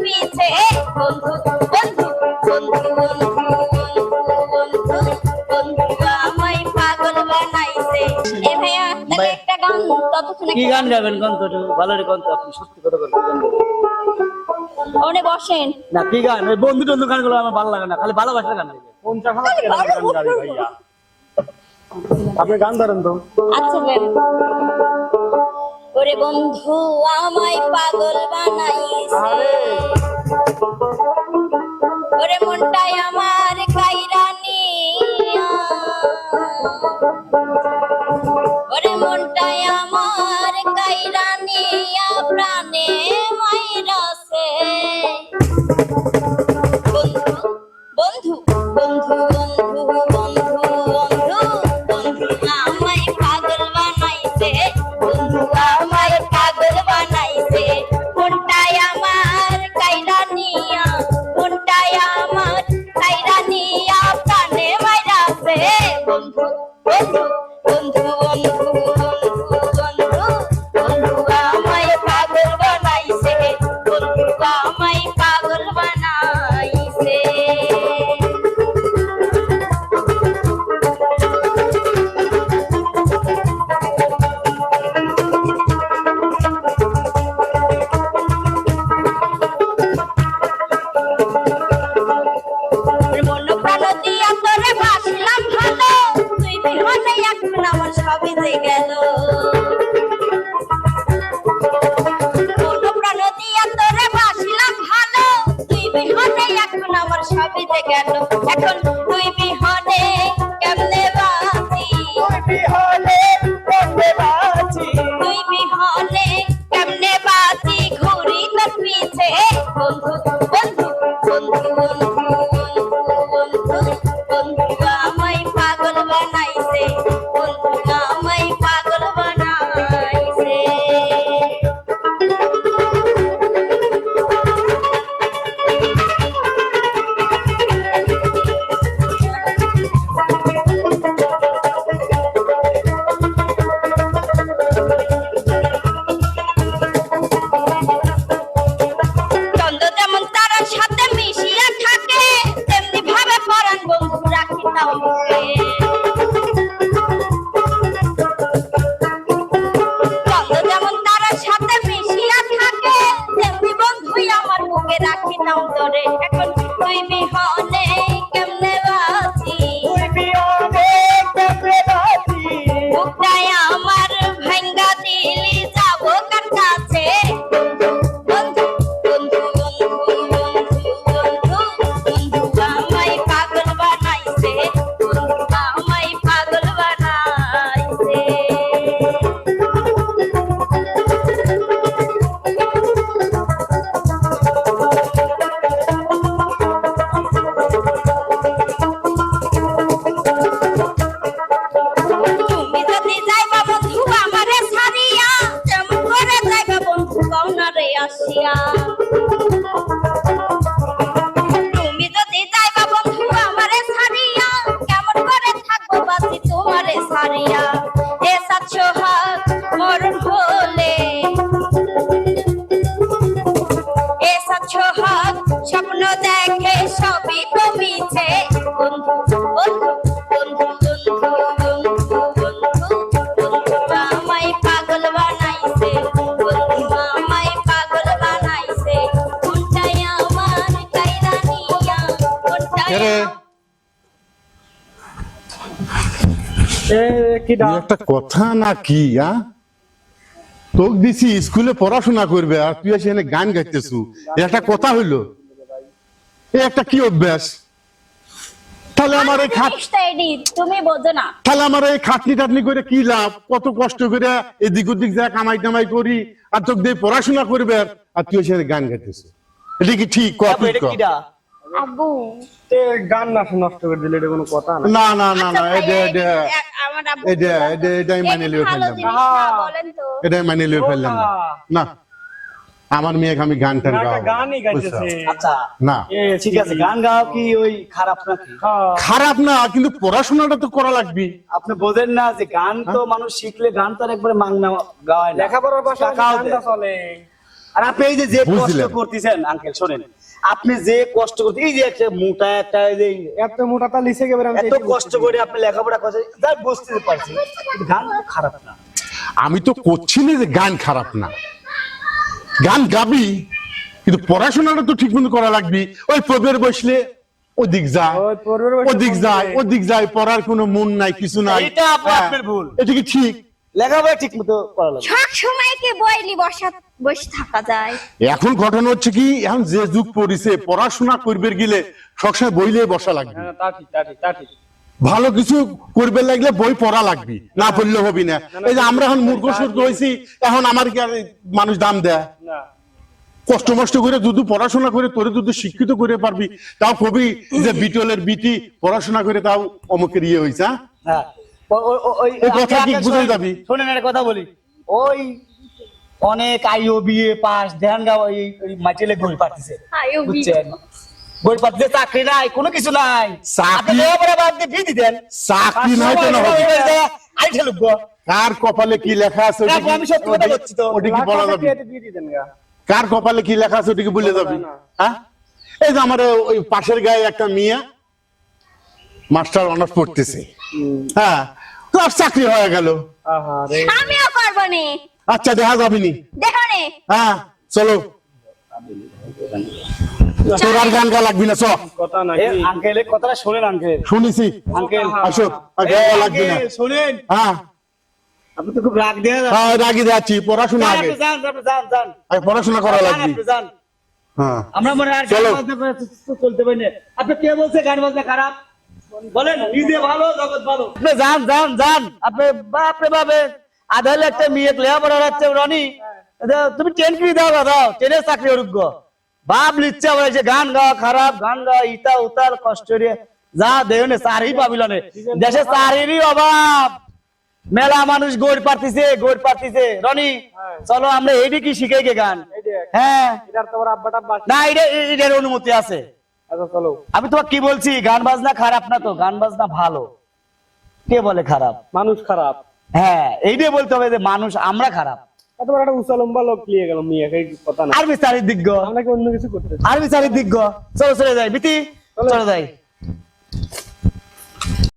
পিছে বন্ধু বন্ধু বন্ধু বন্ধু বন্ধু বন্ধু আমায় পাগল বানাইছে। এ ভাইয়া তাহলে একটা গান ততক্ষণে কি গান গাবেন কোন তো ভালো রে কোন তো আপনি সত্যি কথা বলতে ওনে বসেন। না কি গান? ওই বন্ধু টন্ধু গানগুলো আমার ভালো লাগে না খালি ভালোবাসার গান লাগে পঞ্চাশ হাজার টাকা দামের গান গাবি ভাইয়া? আপনি গান ধরেন তো। আচ্ছা ওরে বন্ধু আমায় ওরে মনটাই আমার কাইরানি যে কোনটাই কে রে? এ কি এই ডাক একটা কথা না কি তোকে দিছি স্কুলে পড়াশোনা করবে আর তুই এসে গান গাইতেছু। একটা কথা হইল। এ একটা কি অভ্যাস? তাহলে আমার এই খাট তুমি বোঝো না। তাহলে আমার এই খাটনি টাটনি করে কি লাভ? কত কষ্ট করে এদিক ওদিক যা কামাই টামাই করি আর তোকে দিয়ে পড়াশোনা করবে আর- তুই এসে গান গাইতেছু। এটা কি ঠিক ক আব্বু। এ গান না নষ্ট করে দিলে এটা কোনো কথা না। না না না না আচ্ছা এটা এটা আমার এটা এটা এটাই মানে ভালো ফেললাম। না, তো। এটাই মানে লিয়ে ফেললাম। না। না আমার মেয়েকে আমি গান টান না, গাওয়াবো। গানই গাইতেছে। আচ্ছা না। ঠিক আছে গান গাও কি ওই খারাপ নাকি? হ্যাঁ। খারাপ না কিন্তু পড়াশোনাটা তো করা লাগবে। আপনি বোঝেন না যে গান তো মানুষ শিখলে গান তো আর একবারে মাংনা গাওয়ায় লেখাপড়ার পাশে টাকাও গানটা চলে। আর আপনি এই যে যে কষ্ট করতেছেন আঙ্কেল শোনেন। আপনি যে কষ্ট করতে এই যে একটা মোটা একটা এই এত মোটাটা লিখে গেবে আমি এত কষ্ট করে আপনি লেখাপড়া করছেন যা বুঝতে পারছি। কিন্তু গান খারাপ না। আমি তো করছি না যে গান খারাপ না। গান গাবি কিন্তু পড়াশোনাটা তো ঠিক মতো করা লাগবে। ওই প্রবের বসলে ওদিক যায় ওই ওদিক যায় যায়। ওদিক যায় পড়ার কোনো মন নাই কিছু নাই। এটা হ্যাঁ, আপনার ভুল। এটা কি ঠিক? লেখাপড়া ঠিক মতো করা লাগবে সব সময় কি বইলি বসা বসে থাকা যায়। এখন ঘটনা হচ্ছে কি এখন যে যুগ পড়িছে পড়াশোনা করবে গেলে সবসময় বইলে বসা লাগবে। হ্যাঁ তা ঠিক তা ঠিক তা ঠিক। ভালো কিছু করবে লাগলে বই পড়া লাগবে না পড়লে হবি না। এই যে আমরা এখন মূর্খ সূর্খ হয়েছি এখন আমার কি আর মানুষ দাম দেয়? কষ্ট মষ্ট করে দুদু পড়াশোনা করে তোরে দুদু শিক্ষিত করে পারবি তাও কবি যে বিটলের বিটি পড়াশোনা করে তাও অমুকের ইয়ে হয়েছে হ্যাঁ? ও- ও- ও- ওই এই কথা আপনি- ঠিক আপনি বুঝাই শোনেন- একটা কথা বলি। ওই অনেক আইও বিএ পাস ধ্যান গাও এই মাইচেলে গোল পারতেছে বুঝছেন? গোল পারতেছে চাকরি নাই কোনো কিছু নাই। চাকরি- বাদ দিয়ে বিয়ে দিতেন। চাকরি নাই তো আই ঠেলুক কার কপালে কি লেখা আছে ওটা আমি সত্যি কথা বলছি তো। ওটা কি বলা যাবে? দিয়ে দিতেন গা। কার কপালে কি লেখা আছে ওটা কি বলে যাবি? হ্যাঁ এই যে আমার ওই পাশের গায়ে একটা মেয়ে মাস্টার অনার্স পড়তেছে। হ্যাঁ তার চাকরি হয়ে গেল। আমিও করব নি। আচ্ছা দেখা যাবে নি দেখো নি। হ্যাঁ চলো। তোর আর গান গা লাগবি না চ। কথা এ, নাকি কথাটা শোনেন আঙ্কেল শুনেছি। আঙ্কেল আসো গাওয়া লাগবে না। আঙ্কেল, হ্যাঁ। আপনি তো খুব রাগ দিয়ে হ্যাঁ পড়াশোনা আগে। যান, যান, যান। পড়াশোনা করা লাগবে। যান। হ্যাঁ। আমরা মনে হয় আর গান বাজনা চলতে পারি না। আপনি কে বলছে গান বাজনা খারাপ? বলেন নিজে ভালো জগৎ ভালো। আপনি যান যান যান। আপনি বাপরে বাপে আধা লাখ একটা মেয়ে লেখাপড়া হচ্ছে রনি। তুমি ট্রেন কিনে দাও দাও ট্রেনের চাকরি অযোগ্য বাপ লিচ্ছে আবার যে গান গাওয়া খারাপ গান গাওয়া ইতা উতাল কষ্ট যা দেহ নে চারই পাবিল দেশে চারিরই অভাব। মেলা মানুষ গোড় পারতিছে গোড় পারতিছে রনি চলো আমরা এইটি কি শিখাই গে গান? হ্যাঁ। না এটা এটার অনুমতি আছে। আমি তোমাকে কি বলছি? গান বাজনা খারাপ না তো? গান বাজনা ভালো। কে বলে খারাপ? মানুষ খারাপ। হ্যাঁ এই এইটাই বলতে হবে যে মানুষ আমরা খারাপ। আর তোমার একটা উঁচা লম্বা লোক নিয়ে গেল মেয়ে এই কথা আরবি চারিদিক আমরা অন্য কিছু করতে আরবি চারিদিক চলো চলে যাই বিতি। চলে যাই।